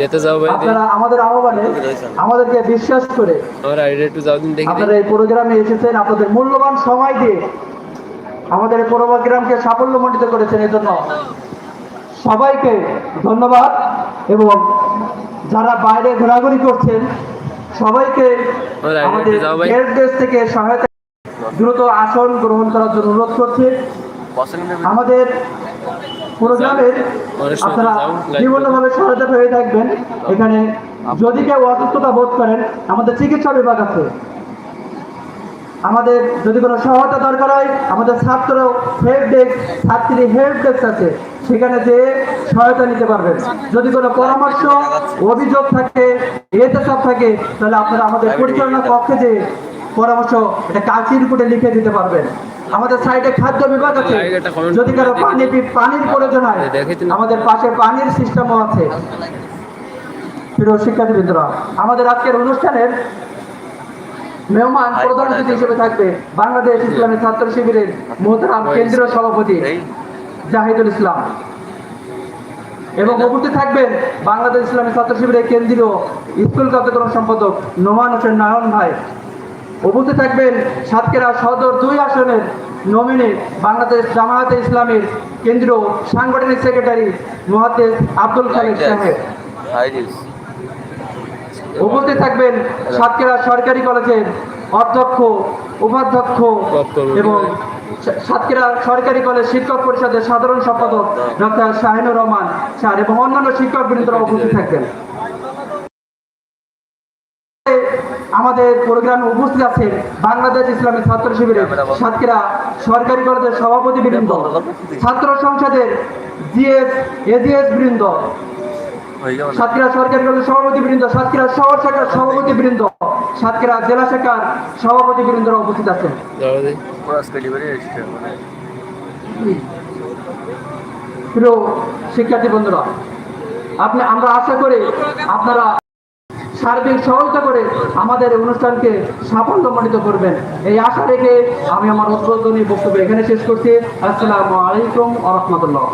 যেতে যাও ভাই আপনারা আমাদের আহ্বানে আমাদেরকে বিশ্বাস করে আমার একটু যাও দিন দেখি আপনারা এই প্রোগ্রামে এসেছেন আপনাদের মূল্যবান সময় দিয়ে আমাদের প্রোগ্রামকে সাফল্যমণ্ডিত করেছেন এই জন্য সবাইকে ধন্যবাদ এবং যারা বাইরে ঘোরাঘুরি করছেন সবাইকে আমাদের ডেস্ক থেকে সহায়তা দ্রুত আসন গ্রহণ করার জন্য অনুরোধ করছি। আমাদের প্রোগ্রামের অনেক সময় আপনারা বিভিন্নভাবে সহায়তা হয়ে থাকবেন। এখানে যদি কেউ অসুস্থতা বোধ করেন আমাদের চিকিৎসা বিভাগ আছে। আমাদের যদি কোনো সহায়তা দরকার হয় আমাদের ছাত্র হেল্প ডেস্ক ছাত্রী হেল্প ডেস্ক আছে। সেখানে যে সহায়তা নিতে পারবেন। যদি কোনো পরামর্শ অভিযোগ থাকে এতে সব থাকে তাহলে আপনারা আমাদের পরিচালনা কক্ষে যে পরামর্শ এটা কাগজের উপরে লিখে দিতে পারবেন। আমাদের সাইডে খাদ্য বিভাগ আছে। যদি কারও পানি পানির প্রয়োজন হয় আমাদের পাশে পানির সিস্টেমও আছে। প্রিয় শিক্ষার্থীবৃন্দরা আমাদের আজকের অনুষ্ঠানের মেহমান প্রধান অতিথি হিসেবে থাকবে বাংলাদেশ ইসলামী ছাত্র শিবিরের মোহতারাম কেন্দ্রীয় সভাপতি জাহিদুল ইসলাম। এবং উপস্থিত থাকবেন বাংলাদেশ ইসলামী ছাত্র শিবিরের কেন্দ্রীয় স্কুল কার্যক্রম সম্পাদক নোমান হোসেন নয়ন ভাই। উপস্থিত থাকবেন সাতক্ষীরা সদর দুই আসনের নমিনি বাংলাদেশ জামায়াতে ইসলামের কেন্দ্রীয় সাংগঠনিক সেক্রেটারি মহাদেশ আব্দুল খালিদ সাহেব। উপস্থিত থাকবেন সাতক্ষীরা সরকারি কলেজের অধ্যক্ষ উপাধ্যক্ষ এবং সাতক্ষীরা সরকারি কলেজ শিক্ষক পরিষদের সাধারণ সম্পাদক ডক্টর শাহিনুর রহমান স্যার এবং অন্যান্য শিক্ষক বৃন্দরা উপস্থিত থাকবেন। আমাদের প্রোগ্রামে উপস্থিত আছেন বাংলাদেশ ইসলামী ছাত্র শিবিরের সাতক্ষীরা সরকারি কলেজের সভাপতি বৃন্দ, ছাত্র সংসদের জিএস, এজিএস বৃন্দ, সাতক্ষীরা সরকারি কলেজের সভাপতি বৃন্দ, সাতক্ষীরা শহর শাখার সভাপতি বৃন্দ, সাতক্ষীরা জেলা শাখার সভাপতি বৃন্দরা উপস্থিত আছেন। প্রিয় শিক্ষার্থী বন্ধুরা, আপনি আমরা আশা করি আপনারা সার্বিক সহায়তা করে আমাদের অনুষ্ঠানকে সাফল্যমণ্ডিত করবেন। এই আশা রেখে আমি আমার উদ্বোধনী বক্তব্য এখানে শেষ করছি। আসসালামু আলাইকুম আ রহমতুল্লাহ।